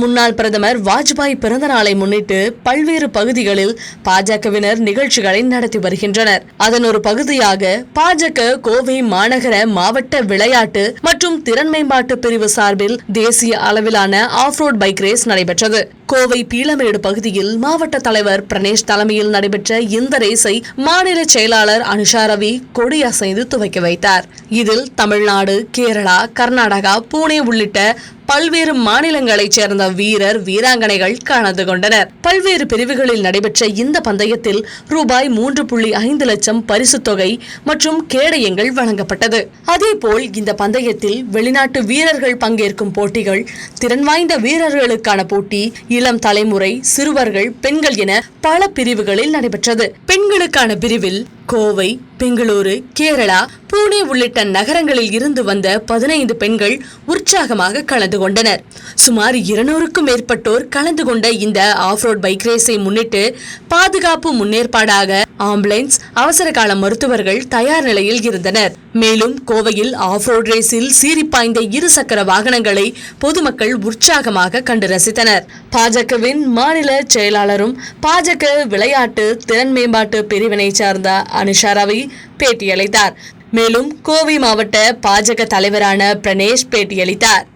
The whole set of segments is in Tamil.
முன்னாள் பிரதமர் வாஜ்பாய் பிறந்த நாளை முன்னிட்டு பல்வேறு பகுதிகளில் பாஜகவினர் நிகழ்ச்சிகளை நடத்தி வருகின்றனர். அதன் ஒரு பகுதியாக பாஜக கோவை மாநகர மாவட்ட விளையாட்டு மற்றும் திறன் மேம்பாட்டு பிரிவு சார்பில் தேசிய அளவிலான ஆஃப்ரோட் பைக் ரேஸ் நடைபெற்றது. கோவை பீளமேடு பகுதியில் மாவட்ட தலைவர் பிரணேஷ் தலைமையில் நடைபெற்ற இந்த ரேஸை மாநில செயலாளர் அனுஷா ரவி கொடியசைந்து துவக்கி வைத்தார். இதில் தமிழ்நாடு கேரளா கர்நாடகா புனே உள்ளிட்ட பல்வேறு மாநிலங்களைச் சேர்ந்த வீரர் வீராங்கனைகள் கலந்து கொண்டனர். பல்வேறு பிரிவுகளில் நடைபெற்ற இந்த பந்தயத்தில் ரூபாய் மூன்று புள்ளி ஐந்து லட்சம் பரிசு தொகை மற்றும் கேடயங்கள் வழங்கப்பட்டது. அதேபோல் இந்த பந்தயத்தில் வெளிநாட்டு வீரர்கள் பங்கேற்கும் போட்டிகள் திறன் வாய்ந்த வீரர்களுக்கான போட்டி இளம் தலைமுறை சிறுவர்கள் பெண்கள் என பல பிரிவுகளில் நடைபெற்றது. பெண்களுக்கான பிரிவில் கோவை பெங்களூரு கேரளா புனே உள்ளிட்ட நகரங்களில் இருந்து வந்த பதினைந்து பெண்கள் உற்சாகமாக கலந்து கொண்டனர். சுமார் இருநூறுக்கும் மேற்பட்டோர் கலந்து கொண்ட இந்த ஆஃப்ரோட் பைக் ரேஸை முன்னிட்டு பாதுகாப்பு முன்னேற்பாடாக ஆம்புலன்ஸ் அவசர கால மருத்துவர்கள் தயார் நிலையில் இருந்தனர். மேலும் கோவையில் ஆஃப்ரோட் ரேஸில் சீறி பாய்ந்த இருசக்கர வாகனங்களை பொதுமக்கள் உற்சாகமாக கண்டு ரசித்தனர். பாஜகவின் மாநில செயலாளரும் பாஜக விளையாட்டு திறன் மேம்பாட்டு பிரிவினை சார்ந்த அனுஷா ரவி பேட்டியளித்தார். மேலும் கோவை மாவட்ட பாஜக தலைவரான பிரணேஷ் பேட்டியளித்தார்.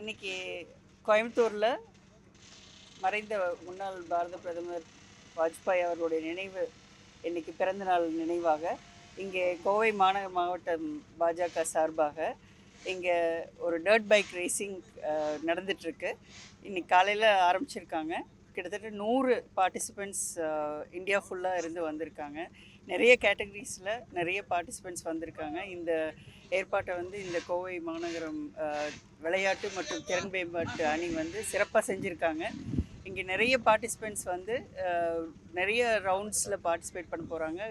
இன்னைக்கு கோயம்புத்தூரில் மறைந்த முன்னாள் பாரத பிரதமர் வாஜ்பாய் அவர்களுடைய நினைவு இன்னைக்கு பிறந்தநாள் நினைவாக இங்கே கோவை மாநகர மாவட்டம் பாஜக சார்பாக இங்கே ஒரு டர்ட் பைக் ரேசிங் நடந்துட்டுருக்கு இன்னைக்கு காலையில் ஆரம்பிச்சிருக்காங்க. கிட்டத்தட்ட நூறு பார்ட்டிசிபெண்ட்ஸ் இந்தியா ஃபுல்லாக இருந்து வந்திருக்காங்க. நிறைய கேட்டகரிஸில் நிறைய பார்ட்டிசிபெண்ட்ஸ் வந்திருக்காங்க. இந்த ஏற்பாட்டை வந்து இந்த கோவை மாநகரம் விளையாட்டு மற்றும் திறன் மேம்பாட்டு அணி வந்து சிறப்பாக செஞ்சுருக்காங்க. இங்கே நிறைய பார்ட்டிசிபெண்ட்ஸ் வந்து நிறைய ரவுண்ட்ஸில் பார்ட்டிசிபேட் பண்ண போகிறாங்க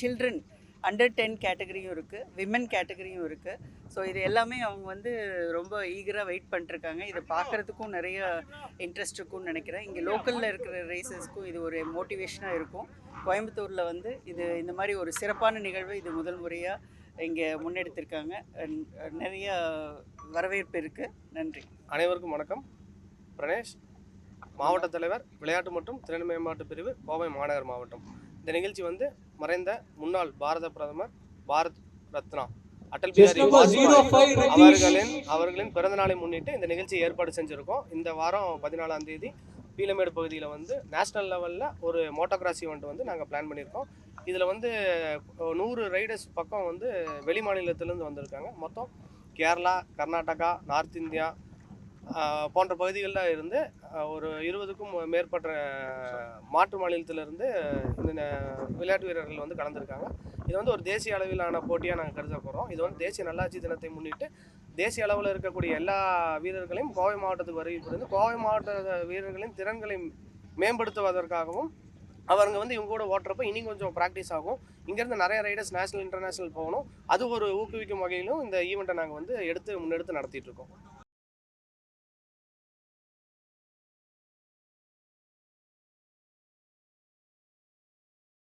சில்ட்ரன் அண்டர் டென் கேட்டகரியும் இருக்குது விமன் கேட்டகரியும் இருக்குது ஸோ இது எல்லாமே அவங்க வந்து ரொம்ப ஈகராக வெயிட் பண்ணிட்டுருக்காங்க. இதை பார்க்குறதுக்கும் நிறைய இன்ட்ரெஸ்ட் இருக்கும்னு நினைக்கிறேன். இங்கே லோக்கலில் இருக்கிற ரேசஸ்க்கும் இது ஒரு மோட்டிவேஷனாக இருக்கும். கோயம்புத்தூரில் வந்து இது இந்த மாதிரி ஒரு சிறப்பான நிகழ்வு இது முதல் முறையாக இங்கே முன்னெடுத்திருக்காங்க. நிறைய வரவேற்பு இருக்குது நன்றி. அனைவருக்கும் வணக்கம். பிரணேஷ் மாவட்ட தலைவர் விளையாட்டு மற்றும் திறன் மேம்பாட்டு பிரிவு கோவை மாநகர் மாவட்டம். இந்த நிகழ்ச்சி வந்து மறைந்த முன்னாள் பாரத பிரதமர் பாரத் ரத்னா. அடல் பிஹாரி வாஜ்பாய் அவர்களின் அவர்களின் பிறந்த நாளை முன்னிட்டு இந்த நிகழ்ச்சி ஏற்பாடு செஞ்சுருக்கோம். இந்த வாரம் பதினாலாம் தேதி பீலமேடு பகுதியில் வந்து நேஷ்னல் லெவலில் ஒரு மோட்டோகிராஸ் ஈவெண்ட் வந்து நாங்கள் பிளான் பண்ணியிருக்கோம். இதில் வந்து நூறு ரைடர்ஸ் பக்கம் வந்து வெளி மாநிலத்திலேருந்து வந்திருக்காங்க. மொத்தம் கேரளா கர்நாடகா நார்த் இந்தியா போன்ற பகுதிகளில் இருந்து ஒரு இருபதுக்கும் மேற்பட்ட மாற்று மாநிலத்திலிருந்து இந்த விளையாட்டு வீரர்கள் வந்து கலந்துருக்காங்க. இது வந்து ஒரு தேசிய அளவிலான போட்டியாக நாங்கள் கருத போகிறோம் இது வந்து தேசிய நல்லாட்சி தினத்தை முன்னிட்டு தேசிய அளவில் இருக்கக்கூடிய எல்லா வீரர்களையும் கோவை மாவட்டத்துக்கு வருகை புரிந்து கோவை மாவட்ட வீரர்களின் திறன்களை மேம்படுத்துவதற்காகவும் அவங்க வந்து இவங்க கூட ஓட்டுறப்ப இனி கொஞ்சம் ப்ராக்டிஸ் ஆகும். இங்கேருந்து நிறைய ரைடர்ஸ் நேஷனல் இன்டர்நேஷனல் போகணும். அது ஒரு ஊக்குவிக்கும் வகையிலும் இந்த ஈவெண்ட்டை நாங்கள் வந்து எடுத்து முன்னெடுத்து நடத்திட்டு இருக்கோம்.